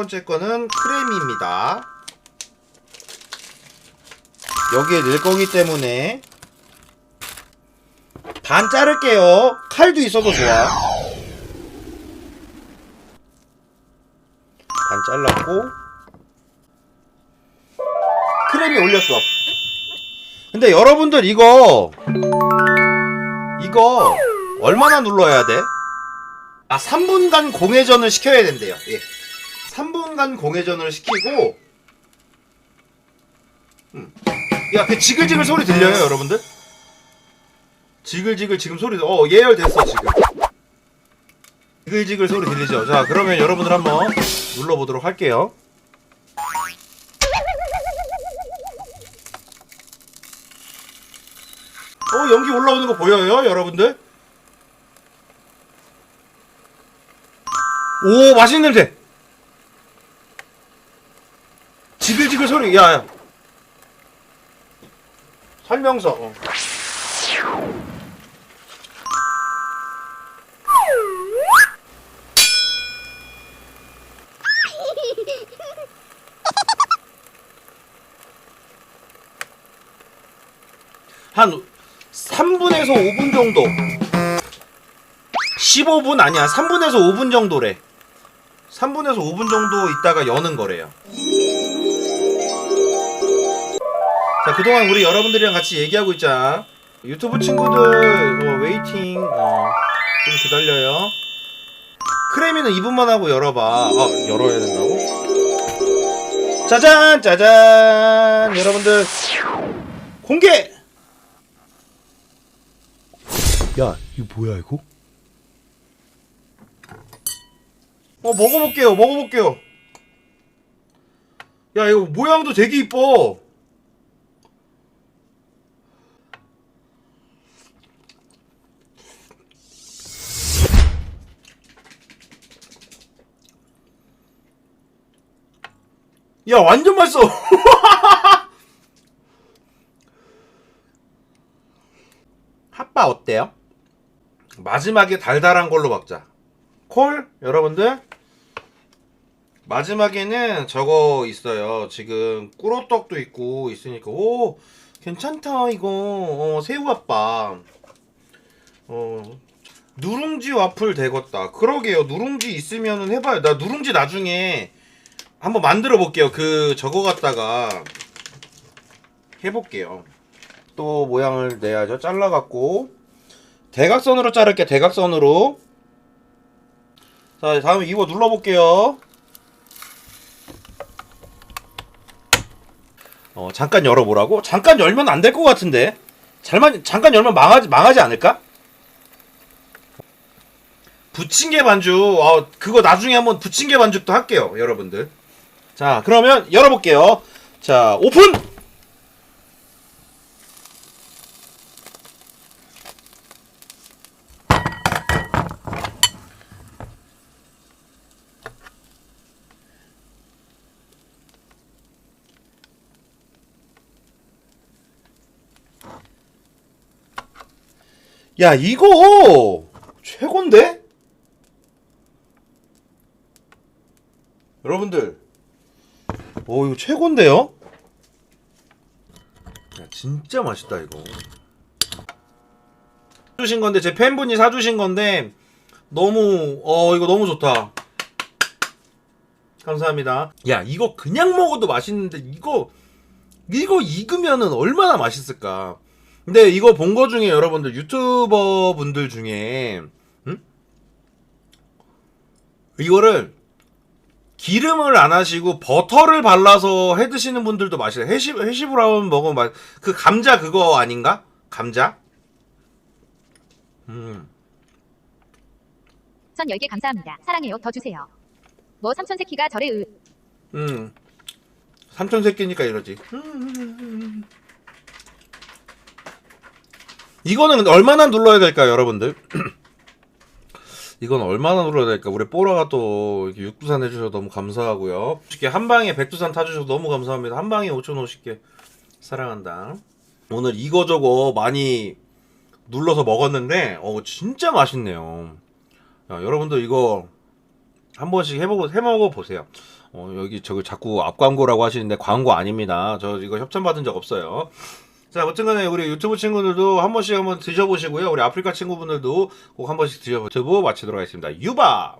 번째 거는 크레미입니다. 여기에 넣을 거기 때문에 반 자를게요. 칼도 있어도 좋아. 반 잘랐고 크레미 올렸어. 근데 여러분들 이거 이거 얼마나 눌러야 돼? 아 3분간 공회전을 시켜야 된대요. 예. 3분간 공회전을 시키고 음. 야, 그 지글지글 소리 들려요, 여러분들? 지글지글 지금 소리 어 예열 됐어 지금. 지글지글 소리 들리죠? 자, 그러면 여러분들 한번 눌러 보도록 할게요. 어 연기 올라오는 거 보여요, 여러분들? 오 맛있는 냄새. 지글지글 소리, 야, 야. 설명서. 어. 한 3분에서 5분 정도. 15분 아니야. 3분에서 5분 정도래. 3분에서 5분 정도 있다가 여는 거래요. 자, 그동안 우리 여러분들이랑 같이 얘기하고 있자. 유튜브 친구들, 어, 웨이팅, 어, 좀 기다려요. 크레미는 2분만 하고 열어봐. 어, 열어야 된다고? 짜잔! 짜잔! 여러분들, 공개! 야, 이거 뭐야, 이거? 어, 먹어볼게요, 먹어볼게요. 야, 이거 모양도 되게 이뻐. 야 완전 맛있어. 핫바 어때요? 마지막에 달달한 걸로 먹자. 콜? 여러분들? 마지막에는 저거 있어요. 지금 꿀호떡도 있고 있으니까. 오 괜찮다 이거. 어, 새우핫바. 어 누룽지 와플 되겠다. 그러게요. 누룽지 있으면은 해봐요. 나 누룽지 나중에 한번 만들어 볼게요. 그 저거 갖다가 해볼게요. 또 모양을 내야죠. 잘라갖고 대각선으로 자를게. 대각선으로. 자, 다음에 이거 눌러볼게요. 어, 잠깐 열어보라고? 잠깐 열면 안 될 것 같은데. 잘만 잠깐 열면 망하지 망하지 않을까? 부침개 반죽. 어, 그거 나중에 한번 부침개 반죽도 할게요, 여러분들. 자, 그러면 열어볼게요. 자, 오픈! 야, 이거 최곤데? 여러분들 오 이거 최고인데요? 야 진짜 맛있다 이거 사주신 건데 제 팬분이 사주신 건데 너무 어 이거 너무 좋다 감사합니다 야 이거 그냥 먹어도 맛있는데 이거 이거 익으면은 얼마나 맛있을까 근데 이거 본 거 중에 여러분들 유튜버 분들 중에 음? 이거를 기름을 안 하시고 버터를 발라서 해 드시는 분들도 맛있어요. 해시 해시 브라운 먹으면 맛. 그 감자 그거 아닌가? 감자? 음. 선 10개 감사합니다. 사랑해요. 더 주세요. 뭐 삼촌 새끼가 저래 으. 음. 삼촌 새끼니까 이러지. 이거는 근데 얼마나 눌러야 될까요, 여러분들? 이건 얼마나 눌러야 될까? 우리 뽀라가 또 육두산 해주셔서 너무 감사하고요. 이렇게 한 방에 백두산 타주셔서 너무 감사합니다. 한 방에 5,050개 사랑한다. 오늘 이거저거 많이 눌러서 먹었는데, 어 진짜 맛있네요. 야, 여러분들 이거 한 번씩 해보고 해먹어 보세요. 어, 여기 저기 자꾸 앞 광고라고 하시는데 광고 아닙니다. 저 이거 협찬 받은 적 없어요. 자, 어쨌간에 우리 유튜브 친구들도 한 번씩 한번 드셔보시고요. 우리 아프리카 친구분들도 꼭 한 번씩 드셔보고 마치도록 하겠습니다. 유바!